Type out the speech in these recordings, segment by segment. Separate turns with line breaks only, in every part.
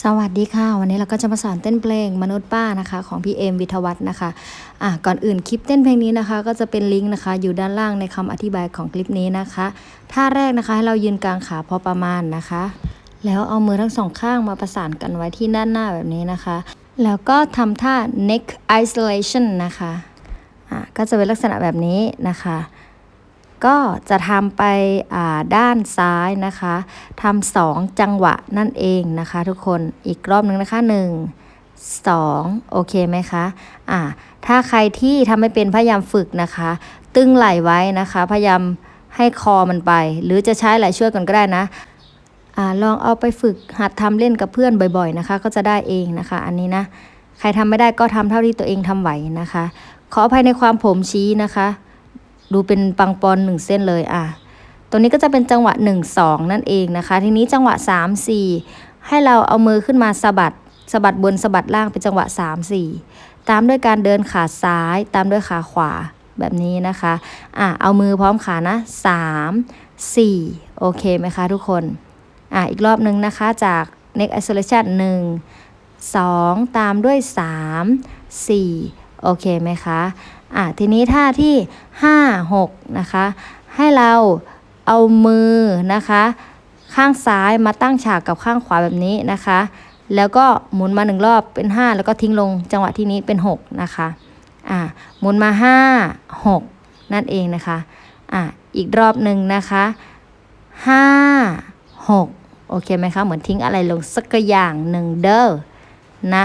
สวัสดีค่ะ วันนี้เราก็จะมาสอนเต้นเพลงมนุษย์ป้านะคะ ของพี่เอมวิทวัฒน์นะคะอะก่อนอื่นคลิปเต้นเพลงนี้นะคะ ก็จะเป็นลิงก์นะคะ อยู่ด้านล่างในคำอธิบายของคลิปนี้นะคะท่าแรกนะคะให้เรายืนกลางขาพอประมาณนะคะ แล้วเอามือทั้งสองข้างมาประสานกันไว้ที่ด้านหน้าแบบนี้นะคะ แล้วก็ทำท่า neck isolation นะคะอะก็จะเป็นลักษณะแบบนี้นะคะ ก็จะทำไปด้านซ้ายนะคะทำสองจังหวะนั่นเองนะคะ ทุกคนอีกรอบหนึ่งนะคะหนึ่งสองโอเคไหมคะอ่าถ้าใครที่ทำไม่เป็นพยายามฝึกนะคะ ตึงไหล่ไว้นะคะ พยายามให้คอมันไป หรือจะใช้ไหล่ช่วยกันก็ได้นะอ่าลองเอาไปฝึกหัดทำเล่นกับเพื่อนบ่อยๆนะคะ ก็จะได้เองนะคะ อันนี้นะใครทำไม่ได้ก็ทำเท่าที่ตัวเองทำไหวนะคะ ขออภัยในความผมชี้นะคะ ดูเป็นปังปอนหนึ่งเส้นเลยอะตัวนี้ก็จะเป็นจังหวะ 1 2 นั่นเองนะคะ ทีนี้จังหวะ 3 4 ให้เราเอามือขึ้นมาสะบัดสะบัดบนสะบัดล่างเป็นจังหวะ 3 4 ตามด้วยการเดินขาซ้าย ตามด้วยขาขวาแบบนี้นะคะอะเอามือพร้อมขานะ3 4 โอเคไหมคะทุกคนอะอีกรอบนึงนะคะจาก neck isolation 1 2 ตามด้วย 3 4 โอเคไหมคะ อะทีนี้ท่าที่ 5 6 นะคะ ให้เราเอามือนะคะ ข้างซ้ายมาตั้งฉากกับข้างขวาแบบนี้นะคะ แล้วก็หมุนมาหนึ่งรอบเป็น 5 แล้วก็ทิ้งลงจังหวะที่นี้เป็น 6 นะคะอะหมุนมา 5 6 นั่นเองนะคะอะอีกรอบหนึ่งนะคะ5 6โอเคไหมคะเหมือนทิ้งอะไรลงสักอย่างหนึ่งเด้อนะ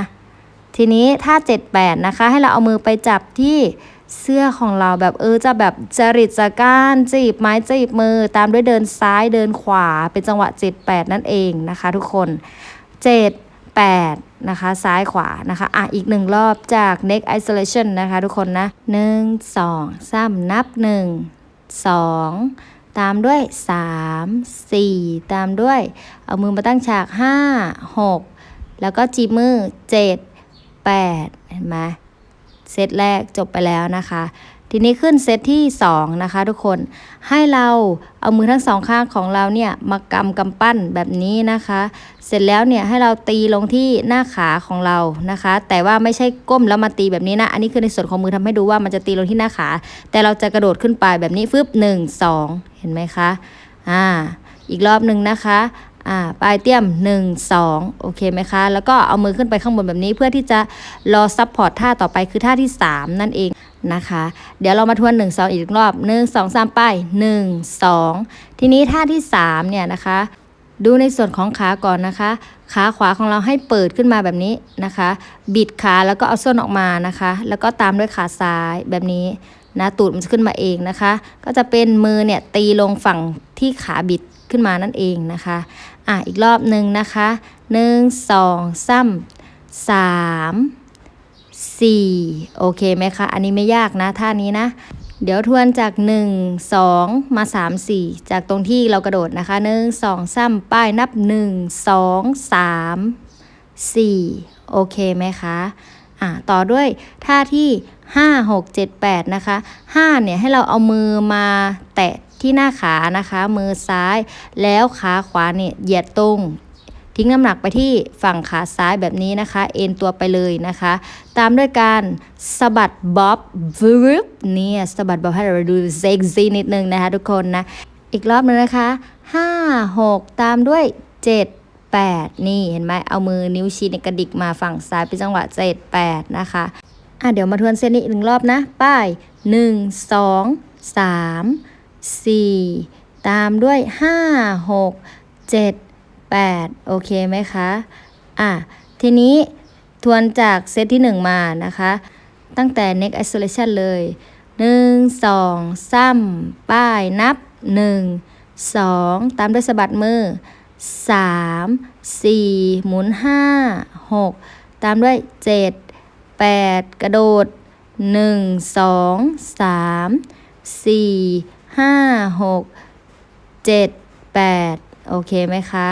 ทีนี้ถ้า78นะคะ ให้เราเอามือไปจับที่ เสื้อของเราแบบเออจะแบบจริตจัก้านจีบไม้จีบมือ ตามด้วยเดินซ้ายเดินขวา เป็นจังหวะ 7 8 นั่นเองนะคะ ทุกคน 7 8 นะคะ ซ้ายขวานะคะ อะ อีกหนึ่งรอบจาก neck isolation นะคะ ทุกคนนะ 1 2 3 นับ 1 2 ตามด้วย 3 4 ตามด้วย เอามือมาตั้งฉาก 5 6 แล้วก็จีบมือ 7 8 เห็นไหม เซตแรกจบไปแล้วนะคะ ทีนี้ขึ้นเซตที่ 2 นะคะทุกคนให้เราเอามือทั้งสองข้างของเราเนี่ยมากำกำปั้นแบบนี้นะคะ เสร็จแล้วเนี่ยให้เราตีลงที่หน้าขาของเรานะคะ แต่ว่าไม่ใช่ก้มแล้วมาตีแบบนี้นะอันนี้คือในส่วนของมือทำให้ดูว่ามันจะตีลงที่หน้าขา แต่เราจะกระโดดขึ้นไปแบบนี้ฟึบหนึ่งสองเห็นไหมคะอ่าอีกรอบหนึ่งนะคะ อ่าปลายเตี้ยม 1 2 โอเคไหมคะ แล้วก็เอามือขึ้นไปข้างบนแบบนี้เพื่อที่จะรอซับพอร์ตท่าต่อไปคือท่าที่ 3 นั่นเองนะคะ เดี๋ยวเรามาทวน 1 2 อีกรอบ 1 2 3 ไป 1 2 ทีนี้ท่าที่ 3 เนี่ยนะคะ ดูในส่วนของขาก่อนนะคะ ขาขวาของเราให้เปิดขึ้นมาแบบนี้นะคะ บิดขาแล้วก็เอาส้นออกมานะคะ แล้วก็ตามด้วยขาซ้ายแบบนี้นะตูดมันจะขึ้นมาเองนะคะ ก็จะเป็นมือเนี่ยตีลงฝั่งที่ขาบิดขึ้นมานั่นเองนะคะ อะอีกรอบหนึ่งนะคะหนึ่งสองสามสามสี่โอเคไหมคะ อันนี้ไม่ยากนะท่านี้นะ เดี๋ยวทวนจาก1 2มา3 4จากตรงที่เรากระโดดนะคะ1 2 3ป้ายนับ1 2 3 4โอเคไหมคะอะต่อด้วยท่าที่5 6 7 8นะคะ5เนี่ยให้เราเอามือมาแตะ ที่หน้าขานะคะ มือซ้าย แล้วขาขวาเนี่ยเหยียดตรงทิ้งน้ำหนักไปที่ฝั่งขาซ้ายแบบนี้นะคะ เอ็นตัวไปเลยนะคะ ตามด้วยการสะบัดบ๊อบวืบเนี่ยสะบัดบ๊อบให้เราดูเซ็กซี่นิดนึงนะคะทุกคนนะ อีกรอบนึงนะคะ 5 6 ตามด้วย 7 8 นี่เห็นไหมเอามือนิ้วชี้ในกระดิกมาฝั่งซ้ายเป็นจังหวะ 7 8 นะคะ อะเดี๋ยวมาทวนเส้นนี้อีกหนึ่งรอบนะ ป้าย 1 2 3 4 ตามด้วย 5 6 7 8 โอเคไหมคะ อะ ทีนี้ทวนจากเซตที่ 1 มานะคะ ตั้งแต่ neck isolation เลย 1 2 3ป้ายนับ 1 2 ตามด้วยสะบัดมือ 3 4 หมุน 5 6 ตามด้วย 7 8 กระโดด 1 2 3 4 ห้าหกเจ็ดแปดโอเคไหมคะ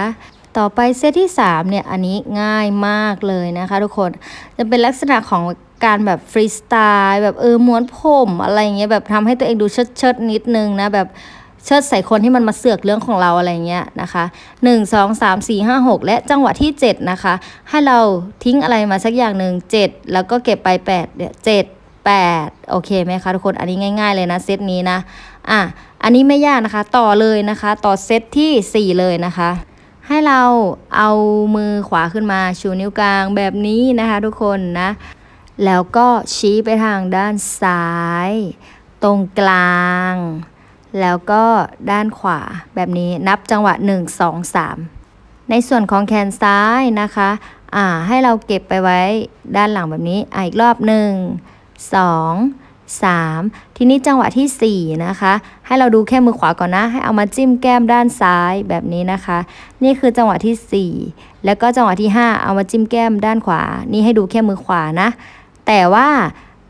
ต่อไปเซตที่ 3 เนี่ย อันนี้ง่ายมากเลยนะคะทุกคน จะเป็นลักษณะของการแบบฟรีสไตล์แบบเออม้วนผมอะไรเงี้ยแบบทำให้ตัวเองดูเชิดๆนิดนึงนะแบบเชิดใส่คนที่มันมาเสือกเรื่องของเราอะไรเงี้ยนะคะหนึ่งสองสามสี่ห้าหกและจังหวะที่เจ็ดนะคะ ให้เราทิ้งอะไรมาสักอย่างหนึ่งเจ็ดแล้วก็เก็บไปแปดเนี่ยเจ็ดแปดโอเคไหมคะทุกคนอันนี้ง่าย ๆเลยนะเซตนี้นะ อะอันนี้ไม่ยากนะคะ ต่อเลยนะคะ ต่อเซตที่สี่เลยนะคะ ให้เราเอามือขวาขึ้นมาชูนิ้วกลางแบบนี้นะคะทุกคนนะ แล้วก็ชี้ไปทางด้านซ้าย ตรงกลาง แล้วก็ด้านขวาแบบนี้นับจังหวะ 1 2 3 ในส่วนของแขนซ้ายนะคะอ่าให้เราเก็บไปไว้ด้านหลังแบบนี้อ่าอีกรอบ1 2 3 ทีนี้จังหวะทีสี่ 4 นะคะ ให้เราดูแค่มือขวาก่อนนะ ให้เอามาจิ้มแก้มด้านซ้ายแบบนี้นะคะ นี่คือจังหวะทีสี่4 แล้วก็จังหวะที่ 5 เอามาจิ้มแก้มด้านขวา นี่ให้ดูแค่มือขวานะ แต่ว่า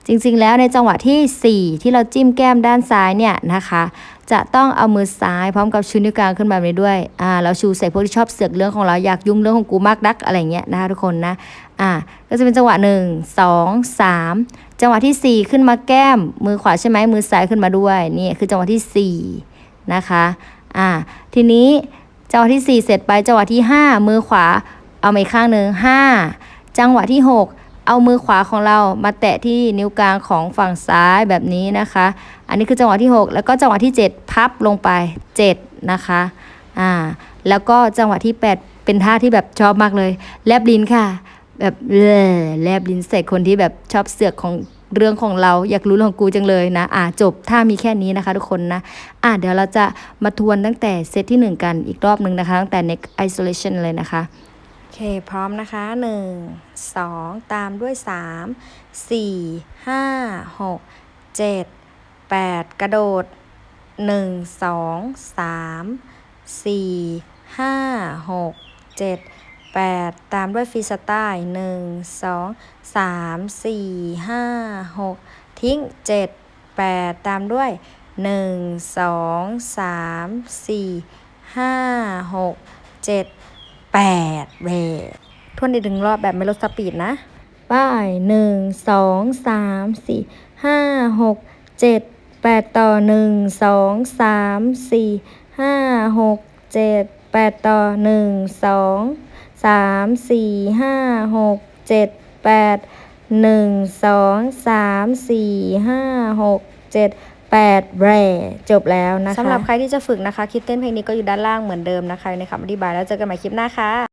จริงๆ แล้วในจังหวะที่ 4 ที่เราจิ้มแก้มด้านซ้ายเนี่ยนะคะ จะต้องเอามือซ้ายพร้อมกับชูนิ้วกลางขึ้นแบบนี้ด้วยอ่าเราชูใส่พวกที่ชอบเสือกเรื่องของเราอยากยุ่งเรื่องของกูมากนักอะไรเงี้ยนะคะทุกคนนะอ่าก็จะเป็นจังหวะ 1 2 3 จังหวะที่ 4 ขึ้นมาแก้มมือขวาใช่ไหมมือซ้ายขึ้นมาด้วยนี่คือจังหวะที่4นะคะอ่าทีนี้จังหวะที่ 4 เสร็จไปจังหวะที่ 5 มือขวาเอามาอีกข้างหนึ่ง5จังหวะที่ 6 เอามือขวาของเรามาแตะที่นิ้วกลางของฝั่งซ้ายแบบนี้นะคะ อันนี้คือจังหวะที่ 6 แล้วก็จังหวะที่ 7 พับลงไป 7 นะคะอ่าแล้วก็จังหวะที่ 8 เป็นท่าที่แบบชอบมากเลย แลบลิ้นค่ะ แบบเออแลบลิ้นใส่คนที่แบบชอบเสือกของเรื่องของเราอยากรู้เรื่องของกูจังเลยนะอ่าจบถ้ามีแค่นี้นะคะทุกคนนะอ่าเดี๋ยวเราจะมาทวนตั้งแต่เซตที่ 1 กันอีกรอบหนึ่งนะคะ ตั้งแต่ neck isolation เลยนะคะ เค พร้อมนะคะ 1 2 ตามด้วย 3 4 5 6 7 8 กระโดด 1 2 3 4 5 6 7 8 ตามด้วยฟีสไตล์1 2 3 4 5 6 ทิ้ง 7 8 ตามด้วย 1 2 3 4 5 6 7 แปดเวทวนอีกหนึ่งรอบแบบไม่ลดสปีดนะป้ายหนึ่งสองสามสี่ห้าหกเจ็ดแปดต่อหนึ่งสองสามสี่ห้าหกเจ็ดแปดต่อหนึ่งสองสามสี่ห้าหกเจ็ดแปดหนึ่งสองสามสี่ห้าหกเจ็ด แปดแบรจบแล้วนะคะสำหรับใครที่จะฝึกนะคะ คลิปเต้นเพลงนี้ก็อยู่ด้านล่างเหมือนเดิมนะคะ ในคำอธิบายแล้วเจอกันใหม่คลิปหน้าค่ะ